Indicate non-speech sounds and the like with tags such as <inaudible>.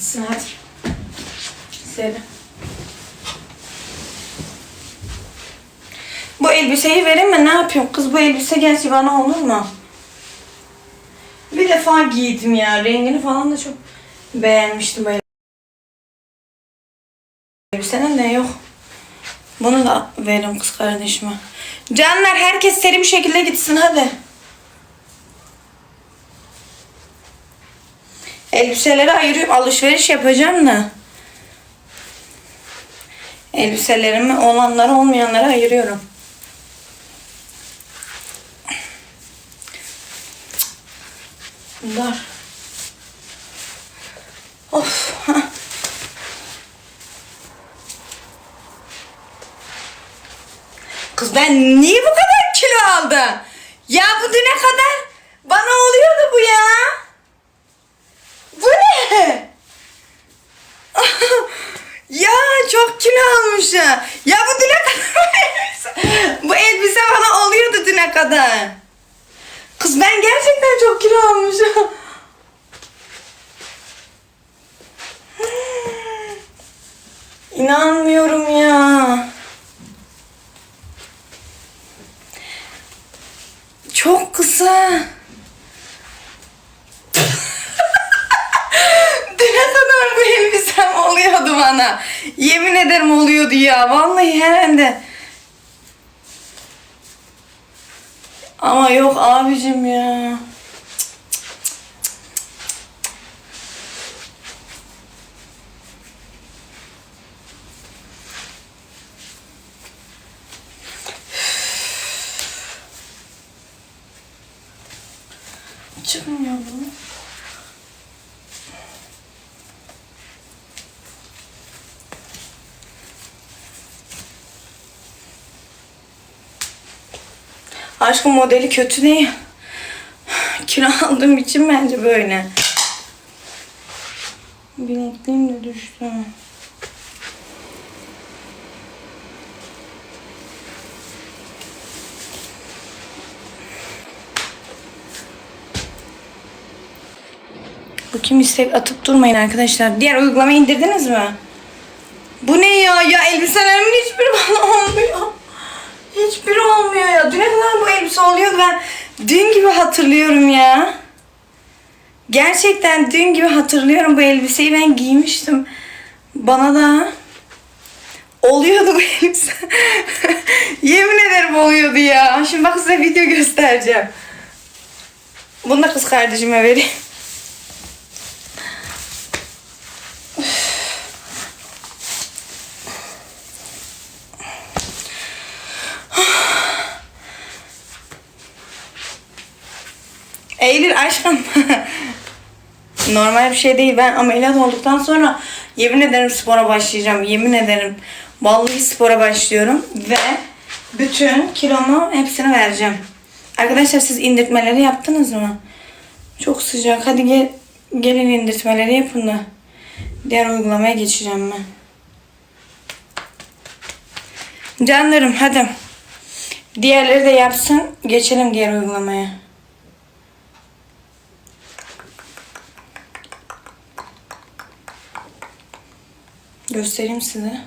Gitsin hadi. Seri. Bu elbiseyi vereyim mi? Ne yapıyorsun? Kız bu elbise gerçi bana olur mu? Bir defa giydim ya. Rengini falan da çok beğenmiştim böyle. Elbisenin de yok. Bunu da veririm kız kardeşime. Canlar herkes seri bir şekilde gitsin hadi. Elbiseleri ayırıyorum. Alışveriş yapacağım da. Elbiselerimi olanları olmayanları ayırıyorum. Bunlar. Of. Kız ben niye bu kadar kilo aldım? Ya bu düne kadar bana oluyordu bu ya. Bu ne? ya çok kilo almışım. Ya bu düne kadar <laughs> bu elbise bana oluyordu düne kadar. Kız ben gerçekten çok kilo almışım. <sighs> İnanmıyorum ya. Çok kısa. <laughs> Düne kadar bu elbisem oluyordu bana. Yemin ederim oluyordu ya. Vallahi herhalde. Ama yok abicim ya. Çıkmıyor bu. Aşkım modeli kötü değil. Kilo aldığım için bence böyle. Bilekliğim de düştü. Bu kim istek atıp durmayın arkadaşlar. Diğer uygulamayı indirdiniz mi? Bu ne ya? Ya elbiselerimin hiçbiri bana olmuyor. Hiçbiri olmuyor ya. Düne kadar bu elbise oluyordu ben dün gibi hatırlıyorum ya. Gerçekten dün gibi hatırlıyorum bu elbiseyi ben giymiştim. Bana da oluyordu bu <laughs> elbise. Yemin ederim oluyordu ya. Şimdi bak size video göstereceğim. Bunu da kız kardeşime vereyim. Eylül aşkım. <laughs> Normal bir şey değil. Ben ameliyat olduktan sonra yemin ederim spora başlayacağım. Yemin ederim. Vallahi spora başlıyorum. Ve bütün kilomu hepsini vereceğim. Arkadaşlar siz indirtmeleri yaptınız mı? Çok sıcak. Hadi gel, gelin indirtmeleri yapın da. Diğer uygulamaya geçeceğim ben. Canlarım hadi. Diğerleri de yapsın. Geçelim diğer uygulamaya. Göstereyim size.